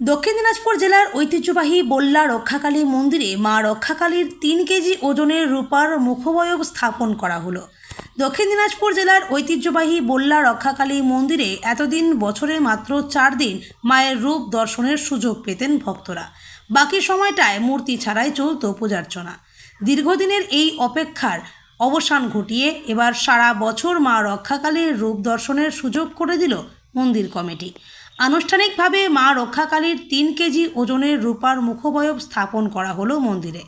দক্ষিণ দিনাজপুর জেলার ঐতিহ্যবাহী বল্লা রক্ষাকালী মন্দিরে মা রক্ষাকালীর তিন কেজি ওজনের রূপার মুখবয়ব স্থাপন করা হলো। দক্ষিণ দিনাজপুর জেলার ঐতিহ্যবাহী বল্লা রক্ষাকালী মন্দিরে এতদিন বছরে মাত্র চার দিন মায়ের রূপ দর্শনের সুযোগ পেতেন ভক্তরা। বাকি সময়টায় মূর্তি ছাড়াই চলত পূজার্চনা। দীর্ঘদিনের এই অপেক্ষার অবসান ঘটিয়ে এবার সারা বছর মা রক্ষাকালীর রূপ দর্শনের সুযোগ করে দিল মন্দির কমিটি। আনুষ্ঠানিকভাবে মা রক্ষাকালীর তিন কেজি ওজনের রূপার মুখবয়ব স্থাপন করা হলো মন্দিরে।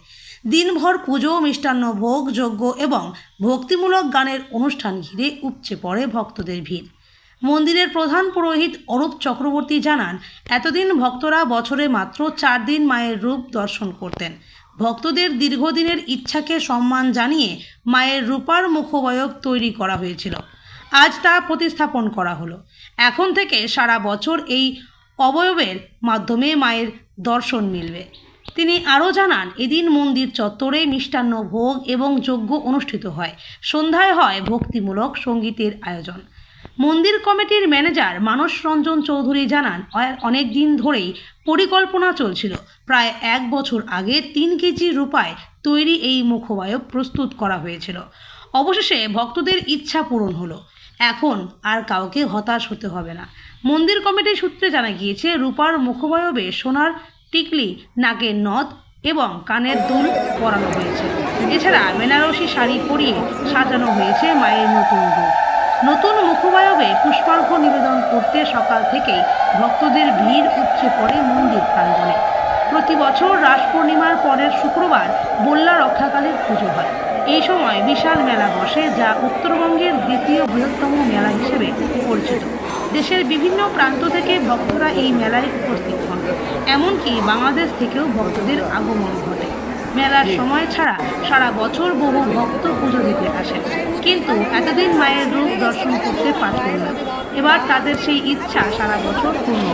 দিনভর পুজো, মিষ্টান্ন ভোগ, যজ্ঞ এবং ভক্তিমূলক গানের অনুষ্ঠান ঘিরে উপচে পড়ে ভক্তদের ভিড়। মন্দিরের প্রধান পুরোহিত অরূপ চক্রবর্তী জানান, এতদিন ভক্তরা বছরে মাত্র চার দিন মায়ের রূপ দর্শন করতেন। ভক্তদের দীর্ঘদিনের ইচ্ছাকে সম্মান জানিয়ে মায়ের রূপার মুখবয়ব তৈরি করা হয়েছিল। আজ তা প্রতিস্থাপন করা হলো। এখন থেকে সারা বছর এই অবয়বের মাধ্যমে মায়ের দর্শন মিলবে। তিনি আরও জানান, এদিন মন্দির চত্বরে মিষ্টান্ন ভোগ এবং যজ্ঞ অনুষ্ঠিত হয়। সন্ধ্যায় হয় ভক্তিমূলক সঙ্গীতের আয়োজন। মন্দির কমিটির ম্যানেজার মানস রঞ্জন চৌধুরী জানান অনেক দিন ধরেই পরিকল্পনা চলছিল। প্রায় এক বছর আগে তিন কেজি রূপায় তৈরি এই মুখবায়ব প্রস্তুত করা হয়েছিল। অবশেষে ভক্তদের ইচ্ছা পূরণ হলো। এখন আর কাউকে হতাশ হতে হবে না। মন্দির কমিটির সূত্রে জানা গিয়েছে, রূপার মুখবয়বে সোনার টিকলি, নাকের নথ এবং কানের দুল পরানো হয়েছে। এছাড়া বেনারসি শাড়ি পরিয়ে সাজানো হয়েছে মায়ের নতুন রূপ। নতুন মুখবায়বে পুষ্পার্ঘ নিবেদন করতে সকাল থেকেই ভক্তদের ভিড় উপচে পড়ে মন্দির প্রাঙ্গণে। প্রতি বছর রাস পূর্ণিমার পরের শুক্রবার বল্লা রক্ষাকালীর পুজো হয়। এই সময় বিশাল মেলা বসে, যা উত্তরবঙ্গের দ্বিতীয় বৃহত্তম মেলা হিসেবে পরিচিত। দেশের বিভিন্ন প্রান্ত থেকে ভক্তরা এই মেলায় উপস্থিত হন। এমনকি বাংলাদেশ থেকেও ভক্তদের আগমন ঘটে। মেলার সময় ছাড়া সারা বছর বহু ভক্ত পুজো দিতে আসেন। কিন্তু এতদিন মায়ের রূপ দর্শন করতে পারতেন না। এবার তাদের সেই ইচ্ছা সারা বছর পূর্ণ